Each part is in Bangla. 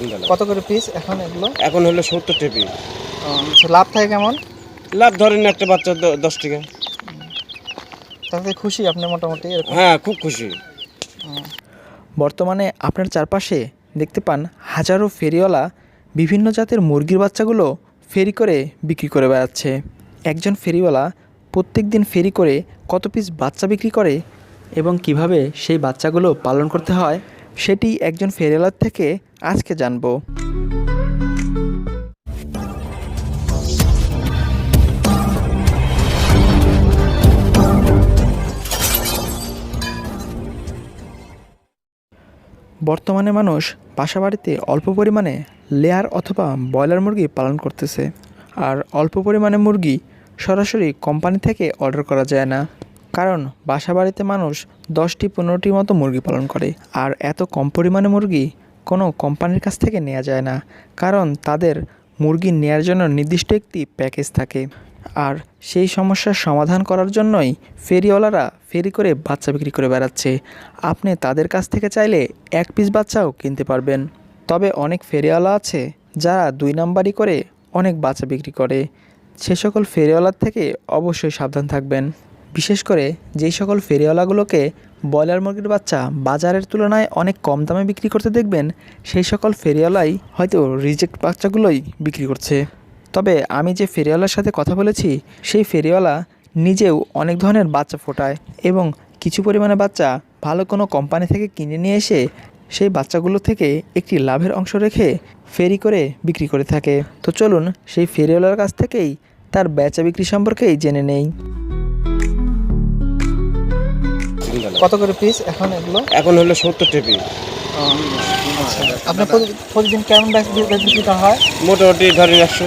সিঙ্গেল কত করে পিস এখন এগুলো? এখন হলো সত্তর টেপি আচ্ছা, লাভ থাকে কেমন? লাভ ধরেন একটা বাচ্চা দশ টাকা। তাতে খুশি আপনি মোটামুটি হ্যাঁ খুব খুশি। বর্তমানে আপনার চারপাশে দেখতে পান হাজারো ফেরিওয়ালা বিভিন্ন জাতের মুরগির বাচ্চাগুলো ফেরি করে বিক্রি করে বেড়াচ্ছে। একজন ফেরিওয়ালা প্রত্যেক দিন ফেরি করে কত পিস বাচ্চা বিক্রি করে এবং কীভাবে সেই বাচ্চাগুলো পালন করতে হয় সেটি একজন ফেরিওয়ালার থেকে আজকে জানব। বর্তমানে মানুষ বাসা বাড়িতে অল্প পরিমাণে লেয়ার অথবা ব্রয়লার মুরগি পালন করতেছে। আর অল্প পরিমাণে মুরগি সরাসরি কোম্পানি থেকে অর্ডার করা যায় না। কারণ বাসা বাড়িতে মানুষ দশটি পনেরোটির মতো মুরগি পালন করে। আর এত কম পরিমাণে মুরগি কোনো কোম্পানির কাছ থেকে নেওয়া যায় না, কারণ তাদের মুরগি নেয়ার জন্য নির্দিষ্ট একটি প্যাকেজ থাকে। আর সেই সমস্যার সমাধান করার জন্যই ফেরিওয়ালারা ফেরি করে বাচ্চা বিক্রি করে বেড়াচ্ছে। আপনি তাদের কাছ থেকে চাইলে এক পিস বাচ্চাও কিনতে পারবেন। তবে অনেক ফেরিওয়ালা আছে যারা দুই নাম্বারই করে অনেক বাচ্চা বিক্রি করে। সে সকল ফেরিওয়ালার থেকে অবশ্যই সাবধান থাকবেন। বিশেষ করে যেই সকল ফেরিওয়ালাগুলোকে ব্রয়লার মুরগির বাচ্চা বাজারের তুলনায় অনেক কম দামে বিক্রি করতে দেখবেন, সেই সকল ফেরিওয়ালাই হয়তো রিজেক্ট বাচ্চাগুলোই বিক্রি করছে। তবে আমি যে ফেরিওয়ালার সাথে কথা বলেছি, সেই ফেরিওয়ালা নিজেও অনেক ধরনের বাচ্চা ফোটায় এবং কিছু পরিমাণে বাচ্চা ভালো কোনো কোম্পানি থেকে কিনে নিয়ে এসে সেই বাচ্চাগুলো থেকে একটি লাভের অংশ রেখে ফেরি করে বিক্রি করে থাকে। তো চলুন সেই ফেরিওয়ালার কাছ থেকেই তার বেচা বিক্রি সম্পর্কেই জেনে নেই। কত করে পিস এখন এগুলো? এখন হলো সত্তর টেপি। আপনার প্রতিদিন কেমন বিক্রিটা হয়? মোটামুটি ধরেন একশো।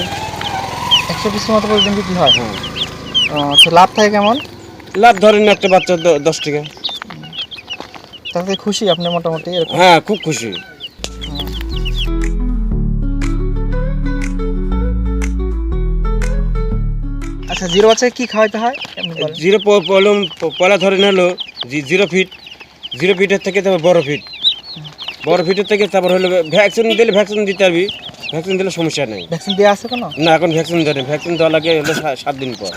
একশো পিসের মতো প্রতিদিন বিক্রি হয়? আচ্ছা লাভ থাকে কেমন? লাভ ধরেন একটা বাচ্চা দশ টাকা। তাতে খুশি আপনি মোটামুটি হ্যাঁ খুব খুশি। আচ্ছা জিরো বাচ্চাকে কি খাওয়াইতে হয়? জিরো পলম প- পয়লা ধরেন হলো জি- জিরো ফিট জিরো ফিটের থেকে তারপর বড় ফিট বড় ফিটের থেকে তারপর হলো ভ্যাকসিন দিলে ভ্যাকসিন দিতে পারবি। ভ্যাকসিন দিলে সমস্যা নেই। ভ্যাকসিন দেওয়া আছে কেন? না এখন ভ্যাকসিন ধরেন ভ্যাকসিন দেওয়া লাগে হলো সাত দিন পর।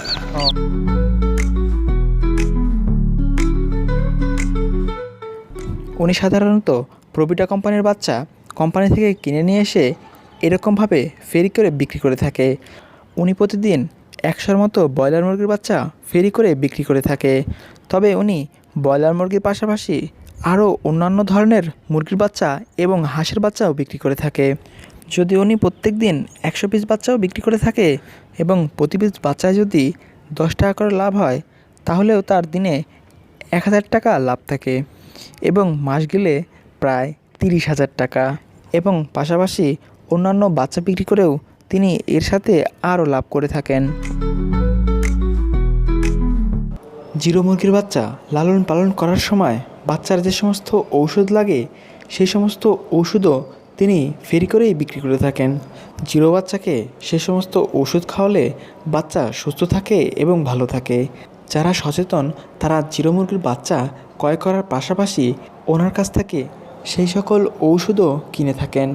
উনি সাধারণত প্রবিটা কোম্পানির বাচ্চা কোম্পানি থেকে কিনে নিয়ে এসে এরকমভাবে ফেরি করে বিক্রি করে থাকে। উনি প্রতিদিন একশোর মতো ব্রয়লার মুরগির বাচ্চা ফেরি করে বিক্রি করে থাকে। তবে উনি ব্রয়লার মুরগির পাশাপাশি আরও অন্যান্য ধরনের মুরগির বাচ্চা এবং হাঁসের বাচ্চাও বিক্রি করে থাকে। যদি উনি প্রত্যেক দিন একশো পিস বাচ্চাও বিক্রি করে থাকে এবং প্রতি পিস বাচ্চায় যদি দশ টাকা করে লাভ হয়, তাহলেও তার দিনে এক হাজার টাকা লাভ থাকে এবং মাস গেলে প্রায় তিরিশ হাজার টাকা। এবং পাশাপাশি অন্যান্য বাচ্চা বিক্রি করেও তিনি এর সাথে আরও লাভ করে থাকেন। জিরো মুরগির বাচ্চা লালন পালন করার সময় বাচ্চার যে সমস্ত ঔষধ লাগে, সেই সমস্ত ঔষধও তিনি ফেরি করেই বিক্রি করে থাকেন। জিরো বাচ্চাকে সে সমস্ত ওষুধ খাওয়ালে বাচ্চা সুস্থ থাকে এবং ভালো থাকে। যারা সচেতন, তারা জিরো মুরগির বাচ্চা ক্রয় করার পাশাপাশি ওনার কাছ থেকে সেই সকল ঔষধও কিনে থাকেন।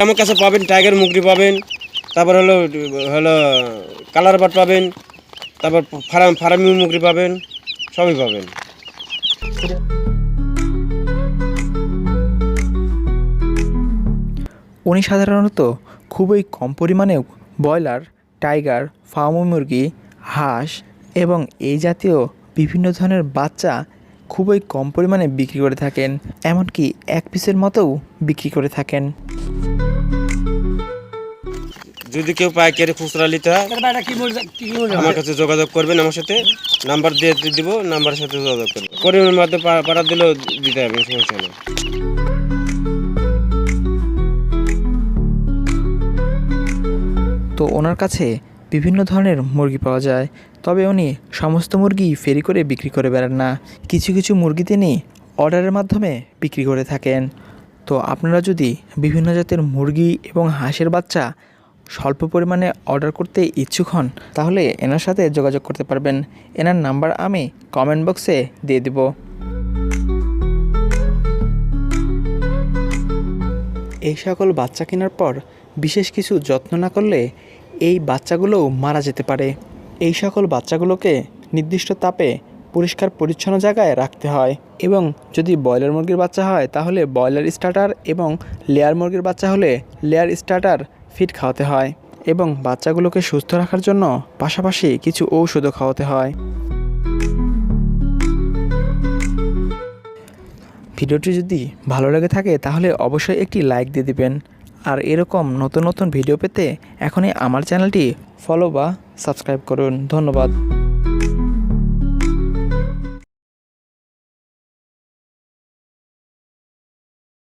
আমার কাছে পাবেন টাইগার মুগরি পাবেন, তারপর হলো হলো কালার বাট পাবেন, তারপর ফার্ম ফার্মি মুগরি পাবেন, সবই পাবেন। উনি সাধারণত খুবই কম পরিমাণে ব্রয়লার টাইগার ফার্ম মুরগি, হাঁস এবং এই জাতীয় বিভিন্ন ধরনের বাচ্চা খুবই কম পরিমাণে বিক্রি করে থাকেন, এমনকি এক পিসের মতোও বিক্রি করে থাকেন। যদি কেউ পাইকারি খুচরা নিতে হয় আমার কাছে যোগাযোগ করবেন আমার সাথে নাম্বার দিয়ে দিব নাম্বারের সাথে যোগাযোগ করবেন। পরিমাণ মধ্যে পা- পাঠা দিলেও দিতে হবে সমস্যা নেই। তো ওনার কাছে বিভিন্ন ধরনের মুরগি পাওয়া যায় তবে উনি সমস্ত মুরগি ফেরি করে বিক্রি করে বেড়ান না। কিছু কিছু মুরগি তিনি অর্ডারের মাধ্যমে বিক্রি করে থাকেন। তো আপনারা যদি বিভিন্ন জাতের মুরগি এবং হাঁসের বাচ্চা স্বল্প পরিমাণে অর্ডার করতে ইচ্ছুক হন, তাহলে এনার সাথে যোগাযোগ করতে পারবেন। এনার নাম্বার আমি কমেন্ট বক্সে দিয়ে দিব। এই সকল বাচ্চা কেনার পর বিশেষ কিছু যত্ন না করলে এই বাচ্চাগুলোও মারা যেতে পারে। এই সকল বাচ্চাগুলোকে নির্দিষ্ট তাপে পরিষ্কার পরিচ্ছন্ন জায়গায় রাখতে হয়। এবং যদি ব্রয়লার মুরগির বাচ্চা হয়, তাহলে ব্রয়লার স্টার্টার এবং লেয়ার মুরগির বাচ্চা হলে লেয়ার স্টার্টার ফিড খাওয়াতে হয় এবং বাচ্চাগুলোকে সুস্থ রাখার জন্য পাশাপাশি কিছু ঔষধও খাওয়াতে হয়। ভিডিওটি যদি ভালো লেগে থাকে, তাহলে অবশ্যই একটি লাইক দিয়ে দিবেন। আর এরকম নতুন নতুন ভিডিও পেতে এখনই আমার চ্যানেলটি ফলো বা সাবস্ক্রাইব করুন। ধন্যবাদ।